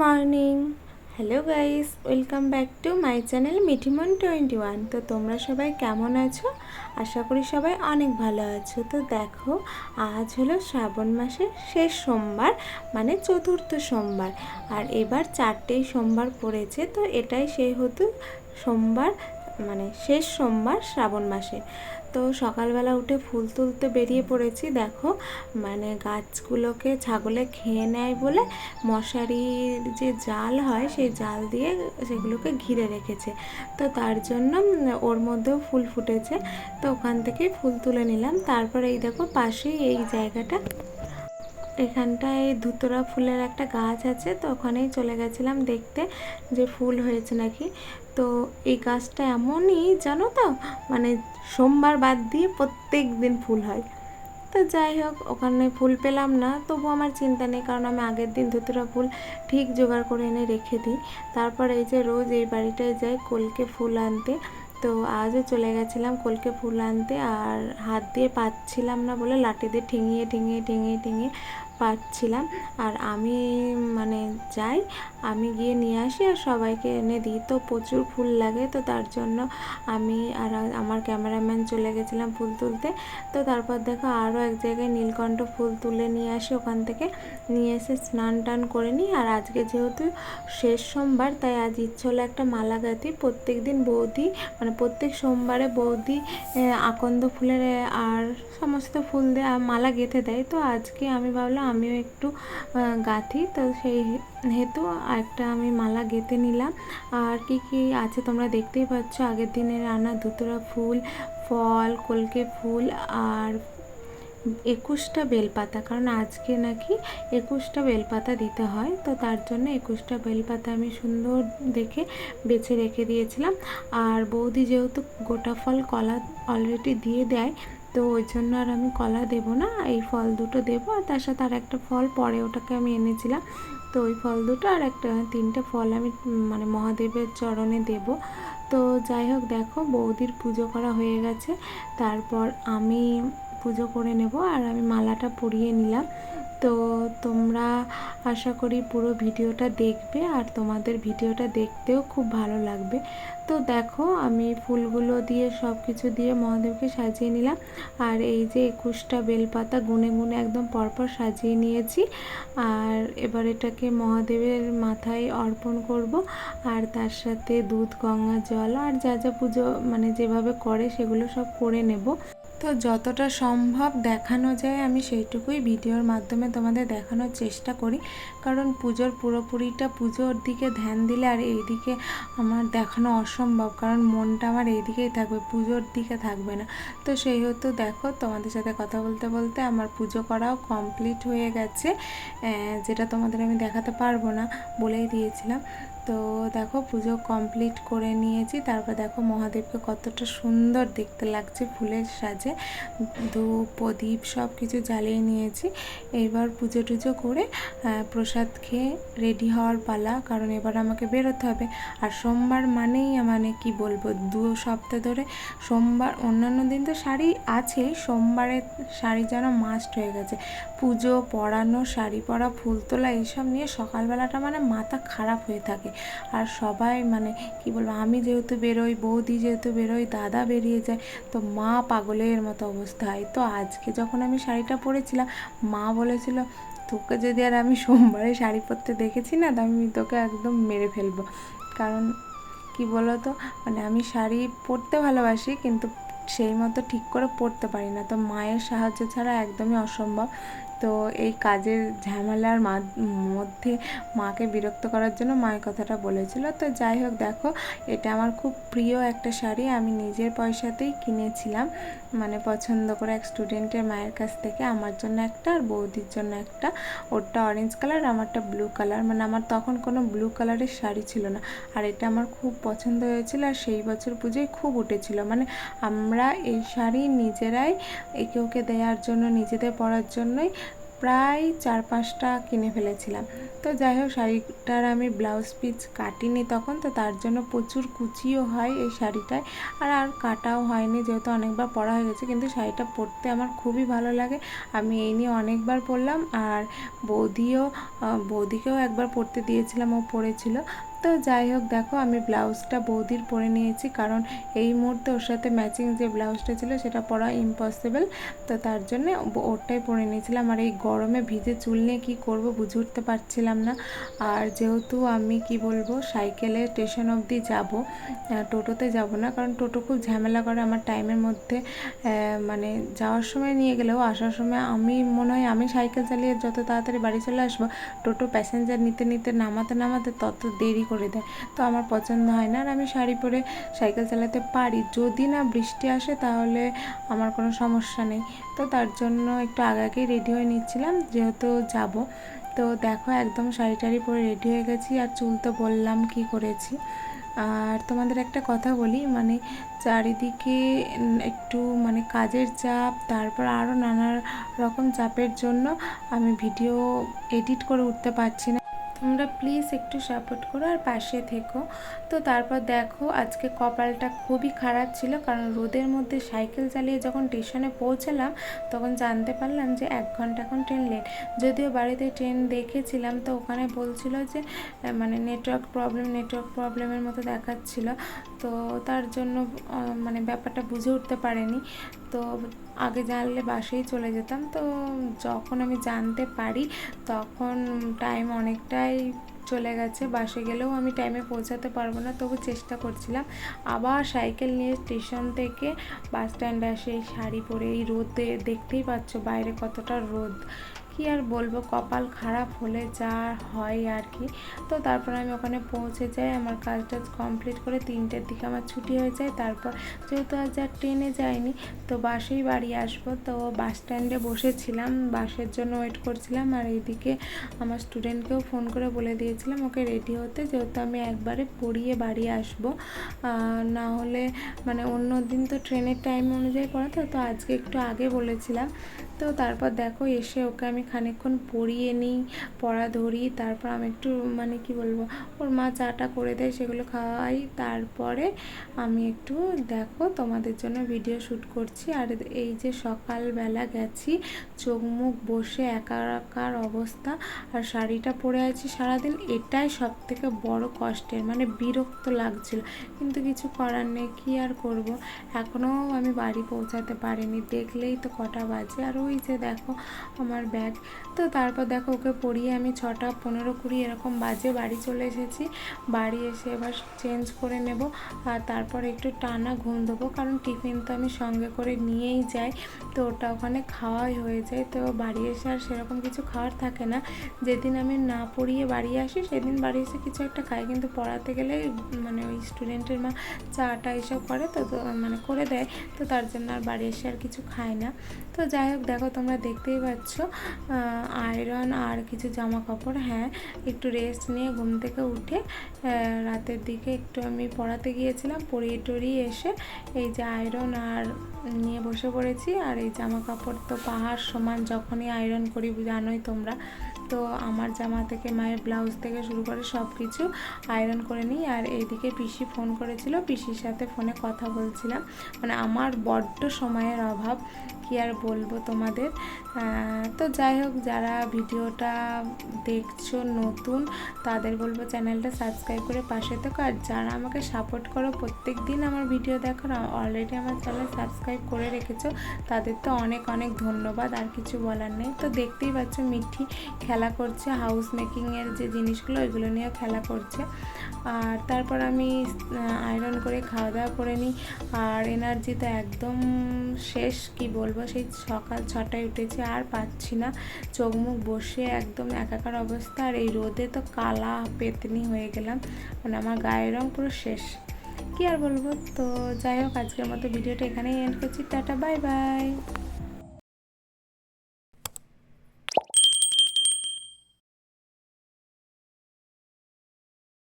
Morning. Hello guys, welcome back to my channel Mithimon twenty one তো তোমরা সবাই কেমন আছো? আশা করি সবাই অনেক ভালো আছো। তো দেখো, আজ হলো শ্রাবণ মাসের শেষ সোমবার মানে চতুর্থ সোমবার। আর এবার চারটেই সোমবার পড়েছে, তো এটাই সেই হতো সোমবার মানে শেষ সোমবার শ্রাবণ মাসে। তো সকালবেলা উঠে ফুল তুলতে বেরিয়ে পড়েছি, দেখো। মানে গাছগুলোকে ছাগলে খেয়ে নেয় বলে মশারির যে জাল হয়, সেই জাল দিয়ে সেগুলোকে ঘিরে রেখেছে। তো তার জন্য ওর মধ্যেও ফুল ফুটেছে। তো ওখান থেকেই ফুল তুলে নিলাম। তারপরে এই দেখো, পাশেই এই জায়গাটা। এখানটায় ধুতরা ফুলের একটা গাছ আছে, তো ওখানেই চলে গেছিলাম দেখতে যে ফুল হয়েছে নাকি। তো এই গাছটা এমনই, জানো তো? মানে সোমবার বাদ দিয়ে প্রত্যেক দিন ফুল হয়। তো যাই হোক, ওখানে ফুল পেলাম না তবু আমার চিন্তা নেই, কারণ আমি আগের দিন ধুতুরা ফুল ঠিক জোগাড় করে এনে রেখে দিই। তারপর এই যে রোজ এই বাড়িটায় যাই কলকে ফুল আনতে, তো আজও চলে গেছিলাম কলকে ফুল আনতে, আর হাত দিয়ে পাচ্ছিলাম না বলে লাঠি দিয়ে ঠেঙিয়ে ঠেঙিয়ে ঠেঙিয়ে ঠেঙিয়ে পাচ্ছিলাম আর আমি মানে যাই, আমি গিয়ে নিয়ে আসি আর সবাইকে এনে দিই। তো প্রচুর ফুল লাগে, তো তার জন্য আমি আর আমার ক্যামেরাম্যান চলে গেছিলাম ফুল তুলতে। তো তারপর দেখো আরও এক জায়গায় নীলকণ্ঠ ফুল তুলে নিয়ে আসি ওখান থেকে। নিয়ে এসে স্নান টান করে নিই। আর আজকে যেহেতু শেষ সোমবার, তাই আজ ইচ্ছে হলো একটা মালা গাঁথি। প্রত্যেক দিন বৌদি মানে প্রত্যেক সোমবারে বৌদি আকন্দ ফুলের আর সমস্ত ফুল দিয়ে মালা গেঁথে দেয়। তো আজকে আমি ভাবলাম আমিও একটু গাঁথি। তো সেই হেতু একটা আমি মালা গেঁথে নিলাম। আর কি কি আছে তোমরা দেখতেই পাচ্ছ? আগের দিনের আনা ধুতরা ফুল, ফল, কলকে ফুল আর একুশটা বেলপাতা। কারণ আজকে নাকি একুশটা বেলপাতা দিতে হয়। তো তার জন্য একুশটা বেলপাতা আমি সুন্দর দেখে বেছে রেখে দিয়েছিলাম। আর বৌদি যেহেতু গোটা ফল কলা অলরেডি দিয়ে দেয় তো ওই জন্য আর আমি কলা দেব না, এই ফল দুটো দেবো আর তার সাথে আর একটা ফল পরে ওটাকে আমি এনেছিলাম। তো ওই ফল দুটো আর একটা, তিনটে ফল আমি মানে মহাদেবের চরণে দেব। তো যাই হোক, দেখো বৌদির পুজো করা হয়ে গেছে। তারপর আমি পুজো করে নেব আর আমি মালাটা পরিয়ে নিলাম। তো তোমরা আশা করি পুরো ভিডিওটা দেখবে আর তোমাদের ভিডিওটা দেখতেও খুব ভালো লাগবে। তো দেখো, আমি ফুলগুলো দিয়ে সব কিছু দিয়ে মহাদেবকে সাজিয়ে নিলাম। আর এই যে একুশটা বেলপাতা গুনে গুনে একদম পরপর সাজিয়ে নিয়েছি। আর এবার এটাকে মহাদেবের মাথায় অর্পণ করব। আর তার সাথে দুধ, গঙ্গা, জল আর যা যা পুজো মানে যেভাবে করে সেগুলো সব করে নেব। তো যতটা সম্ভব দেখানো যায়, আমি সেইটুকুই ভিডিওর মাধ্যমে তোমাদের দেখানোর চেষ্টা করি। কারণ পুজোর পুরোপুরিটা পুজোর দিকে ধ্যান দিলে আর এই দিকে আমার দেখানো অসম্ভব। কারণ মনটা আমার এই দিকেই থাকবে, পুজোর দিকে থাকবে না। তো সেই হতো দেখো, তোমাদের সাথে কথা বলতে বলতে আমার পুজো করাও কমপ্লিট হয়ে গেছে। যেটা তোমাদের আমি দেখাতে পারব না বলেই দিয়েছিলাম। তো দেখো পুজো কমপ্লিট করে নিয়েছি। তারপর দেখো মহাদেবকে কতটা সুন্দর দেখতে লাগছে ফুলের সাজে। ধূপ, প্রদীপ সব কিছু জ্বালিয়ে নিয়েছি। এবার পুজো টুজো করে প্রসাদ খেয়ে রেডি হওয়ার পালা। কারণ এবার আমাকে বেরোতে হবে। আর সোমবার মানেই মানে কি বলব, দু সপ্তাহ ধরে সোমবার, অন্যান্য দিন তো শাড়ি আছে। সোমবারে শাড়ি যেন মাস্ট হয়ে গেছে। পুজো, পরানো, শাড়ি পরা, ফুল তোলা, এইসব নিয়ে সকালবেলাটা মানে মাথা খারাপ হয়ে থাকে। আর সবাই মানে কি বলব, আমি যেহেতু বেরোই, বৌদি যেহেতু বেরোই দাদা বেরিয়ে যায়, তো মা পাগলের মতো অবস্থা হয়। তো আজকে যখন আমি শাড়িটা পরেছিলাম, মা বলেছিল, তোকে যদি আর আমি সোমবারে শাড়ি পরতে দেখেছি না, তো আমি তোকে একদম মেরে ফেলব। কারণ কি বলো তো মানে আমি শাড়ি পরতে ভালোবাসি, কিন্তু সেই মতো ঠিক করে পড়তে পারি না। তো মায়ের সাহায্য ছাড়া একদমই অসম্ভব। তো এই কাজের ঝামেলার মধ্যে মাকে বিরক্ত করার জন্য মায়ের কথাটা বলেছিল। তো যাই হোক, দেখো, এটা আমার খুব প্রিয় একটা শাড়ি। আমি নিজের পয়সাতেই কিনেছিলাম। মানে পছন্দ করে এক স্টুডেন্টের মায়ের কাছ থেকে। আমার জন্য একটা আর বৌদির জন্য একটা। ওরটা অরেঞ্জ কালার আমারটা ব্লু কালার মানে আমার তখন কোনো ব্লু কালারের শাড়ি ছিল না। আর এটা আমার খুব পছন্দ হয়েছিল। আর সেই বছর পুজোয় খুব উঠেছিল। মানে আমরা এই শাড়ি নিজেরাই একে ওকে দেওয়ার জন্য, নিজেদের পরার জন্যই প্রায় চার পাঁচটা কিনে ফেলেছিলাম। তো যাই হোক শাড়িটার আমি ব্লাউজ পিস কাটিনি তখন, তো তার জন্য প্রচুর কুচিও হয় এই শাড়িটায়। আর আর কাটাও হয়নি, যেহেতু অনেকবার পরা হয়ে গেছে, কিন্তু শাড়িটা পরতে আমার খুবই ভালো লাগে। আমি এই নিয়ে অনেকবার পরলাম, আর বৌদিও বৌদিকেও একবার পরতে দিয়েছিলাম, ও পরেছিল। তো যাই হোক, দেখো আমি ব্লাউজটা বৌদির পরে নিয়েছি কারণ এই মুহূর্তে ওর সাথে ম্যাচিং যে ব্লাউজটা ছিল সেটা পরা ইম্পসিবল তো তার জন্য ওরটাই পরে নিয়েছিলাম। আর এই গরমে ভিজে চুল নিয়ে কী করব বুঝে উঠতে পারছিলাম না। আর যেহেতু আমি কি বলব সাইকেলে স্টেশন অবধি যাব টোটোতে যাব না, কারণ টোটো খুব ঝামেলা করে আমার টাইমের মধ্যে মানে যাওয়ার সময় নিয়ে গেলেও আসার সময় আমি মনে হয় আমি সাইকেল চালিয়ে যত তাড়াতাড়ি বাড়ি চলে আসব, টোটো প্যাসেঞ্জার নিতে নিতে নামাতে নামাতে তত দেরি করে দেয়। তো আমার পছন্দ হয় না। আর আমি শাড়ি পরে সাইকেল চালাতে পারি। যদি না বৃষ্টি আসে তাহলে আমার কোনো সমস্যা নেই। তো তার জন্য একটু আগে আগেই রেডি হয়ে নিচ্ছিলাম, যেহেতু যাব। তো দেখো একদম শাড়ি টাড়ি পরে রেডি হয়ে গেছি। আর চুল তো বললাম কি করেছি। আর তোমাদের একটা কথা বলি মানে চারিদিকে একটু মানে কাজের চাপ, তারপর আরও নানা রকম চাপের জন্য আমি ভিডিও এডিট করে উঠতে পারছি না। তোমরা প্লিজ একটু সাপোর্ট করো আর পাশে থেকো। তো তারপর দেখো, আজকে কপালটা খুবই খারাপ ছিল, কারণ রোদের মধ্যে সাইকেল চালিয়ে যখন স্টেশনে পৌঁছালাম, তখন জানতে পারলাম যে এক ঘণ্টা এখন ট্রেন লেট যদিও বাড়িতে ট্রেন দেখেছিলাম, তো ওখানে বলছিল যে মানে নেটওয়ার্ক প্রবলেম নেটওয়ার্ক প্রবলেমের মতো দেখাচ্ছিল। তো তার জন্য মানে ব্যাপারটা বুঝে উঠতে পারেনি। তো আগে জানলে বাসেই চলে যেতাম। তো যখন আমি জানতে পারি, তখন টাইম অনেকটাই চলে গেছে। বাসে গেলেও আমি টাইমে পৌঁছাতে পারব না, তবু চেষ্টা করছিলাম। আবার সাইকেল নিয়ে স্টেশন থেকে বাস স্ট্যান্ডে আসে এই শাড়ি পরে এই রোদে দেখতেই পাচ্ছ বাইরে কতটা রোদ। কি আর বলব? কপাল খারাপ হলে যা হয় আর কি। তো তারপর আমি ওখানে পৌঁছে যাই, আমার কাজ টাজ কমপ্লিট করে তিনটের দিকে আমার ছুটি হয়ে যায়। তারপর যেহেতু আজ আর ট্রেনে যাইনি, তো বাসেই বাড়ি আসব। তো বাস স্ট্যান্ডে বসেছিলাম, বাসের জন্য ওয়েট করছিলাম। আর এইদিকে আমার স্টুডেন্টকেও ফোন করে বলে দিয়েছিলাম, ওকে রেডি হতে, যেহেতু আমি একবারে পড়িয়ে বাড়ি আসব। না হলে মানে অন্য দিন তো ট্রেনের টাইম অনুযায়ী পড়াতো, তো আজকে একটু আগে বলেছিলাম তো তারপর দেখো এসে ওকে আমি খানিকক্ষণ পড়িয়ে নিই, পড়া ধরি, তারপর আমি একটু মানে কি বলব, ওর মা চাটা করে দেয়, সেগুলো খাওয়াই, তারপরে আমি একটু দেখো তোমাদের জন্য ভিডিও শ্যুট করছি। আর এই যে সকালবেলা গেছি, চোখ মুখ বসে একাকার অবস্থা, আর শাড়িটা পরে আছি সারাদিন, এটাই সব থেকে বড় কষ্টের মানে বিরক্ত লাগছিল। কিন্তু কিছু করার নেই, কী আর করব? এখনও আমি বাড়ি পৌঁছাতে পারিনি, দেখলেই তো কটা বাজে, আর ওই যে দেখো আমার ব্যাগ। তো তারপর দেখো ওকে পড়িয়ে আমি ছটা পনেরো কুড়ি এরকম বাজে বাড়ি চলে এসেছি। বাড়ি এসে এবার চেঞ্জ করে নেব আর তারপর একটু টানা ঘুম দেবো কারণ টিফিন তো আমি সঙ্গে করে নিয়েই যাই। তো ওটা ওখানে খাওয়াই হয়ে যায়। তো বাড়ি এসে আর সেরকম কিছু খাওয়ার থাকে না। যেদিন আমি না পড়িয়ে বাড়ি আসি সেদিন বাড়ি এসে কিছু একটা খাই। কিন্তু পড়াতে গেলে মানে ওই স্টুডেন্টের মা চাটা এসব করে তো মানে করে দেয়। তো তার জন্য আর বাড়ি এসে আর কিছু খায় না। তো যাই হোক দেখো তোমরা দেখতেই পাচ্ছ আয়রন আর কিছু জামা কাপড় হ্যাঁ একটু রেস্ট নিয়ে ঘুম থেকে উঠে রাতের দিকে একটু আমি পড়াতে গিয়েছিলাম, পড়িয়ে টড়িয়ে এসে এই যে আয়রন আর নিয়ে বসে পড়েছি। আর এই জামা কাপড় তো পাহাড় সমান, যখনই আয়রন করি, জানোই তোমরা। তো আমার জামা থেকে, মায়ের ব্লাউজ থেকে শুরু করে সব কিছু আয়রন করে নিই। আর এইদিকে পিসি ফোন করেছিল, পিসির সাথে ফোনে কথা বলছিলাম। মানে আমার বড্ড সময়ের অভাব, কি আর বলব তোমাদের? তো যাই হোক, যারা ভিডিওটা দেখছ নতুন, তাদের বলব চ্যানেলটা সাবস্ক্রাইব করে পাশে থেকো। আর যারা আমাকে সাপোর্ট করো প্রত্যেক দিন আমার ভিডিও দেখো অলরেডি আমার চ্যানেল সাবস্ক্রাইব করে রেখেছো, তাদের তো অনেক অনেক ধন্যবাদ, আর কিছু বলার নেই। তো দেখতেই পাচ্ছ মিঠি খেলা করছে হাউস মেকিংয়ের যে জিনিসগুলো ওইগুলো নিয়ে খেলা করছে। আর তারপর আমি আয়রন করে খাওয়া দাওয়া করে নিই। আর এনার্জি তো একদম শেষ, কি বলব? সেই সকাল ছটায় উঠেছি, আর পাচ্ছি না। চোখ মুখ বসে একদম একাকার অবস্থা। আর এই রোদে তো কালা পেতনি হয়ে গেলাম। মানে আমার গায়ের রং পুরো শেষ। কি আর বলব? তো যাই হোক, আজকের মতো ভিডিওটা এখানেই এন্ড করছি। Tata bye bye